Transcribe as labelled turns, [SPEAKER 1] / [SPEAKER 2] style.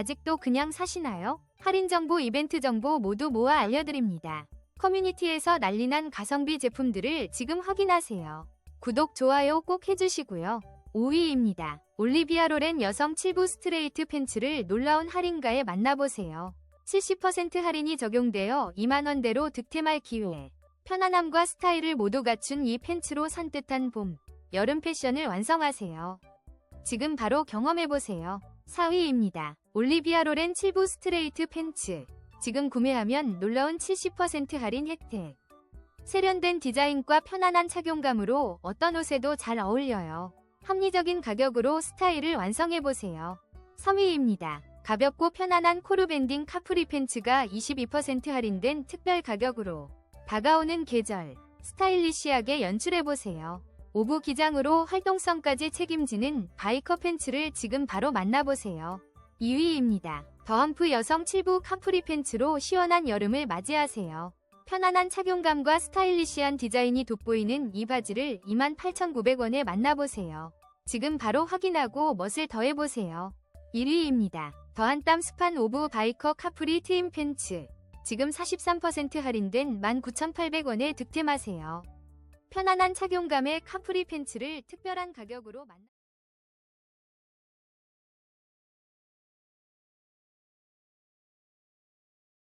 [SPEAKER 1] 아직도 그냥 사시나요? 할인 정보, 이벤트 정보 모두 모아 알려드립니다. 커뮤니티에서 난리난 가성비 제품들을 지금 확인하세요. 구독, 좋아요 꼭 해주시고요. 5위입니다. 올리비아 로렌 여성 7부 스트레이트 팬츠를 놀라운 할인가에 만나보세요. 70% 할인이 적용되어 2만원대로 득템할 기회. 편안함과 스타일을 모두 갖춘 이 팬츠로 산뜻한 봄, 여름 패션을 완성하세요. 지금 바로 경험해보세요. 4위입니다. 올리비아 로렌 7부 스트레이트 팬츠. 지금 구매하면 놀라운 70% 할인 혜택. 세련된 디자인과 편안한 착용감으로 어떤 옷에도 잘 어울려요. 합리적인 가격으로 스타일을 완성해보세요. 3위입니다. 가볍고 편안한 코르밴딩 카프리 팬츠가 22% 할인된 특별 가격으로 다가오는 계절, 스타일리시하게 연출해보세요. 오브 기장으로 활동성까지 책임지는 바이커 팬츠를 지금 바로 만나보세요. 2위입니다. 더함프 여성 7부 카프리 팬츠로 시원한 여름을 맞이하세요. 편안한 착용감과 스타일리시한 디자인이 돋보이는 이 바지를 28,900원에 만나보세요. 지금 바로 확인하고 멋을 더해보세요. 1위입니다. 더한땀 스판 오브 바이커 카프리 트임 팬츠. 지금 43% 할인된 19,800원에 득템하세요. 편안한 착용감의 카프리 팬츠를 특별한 가격으로 만나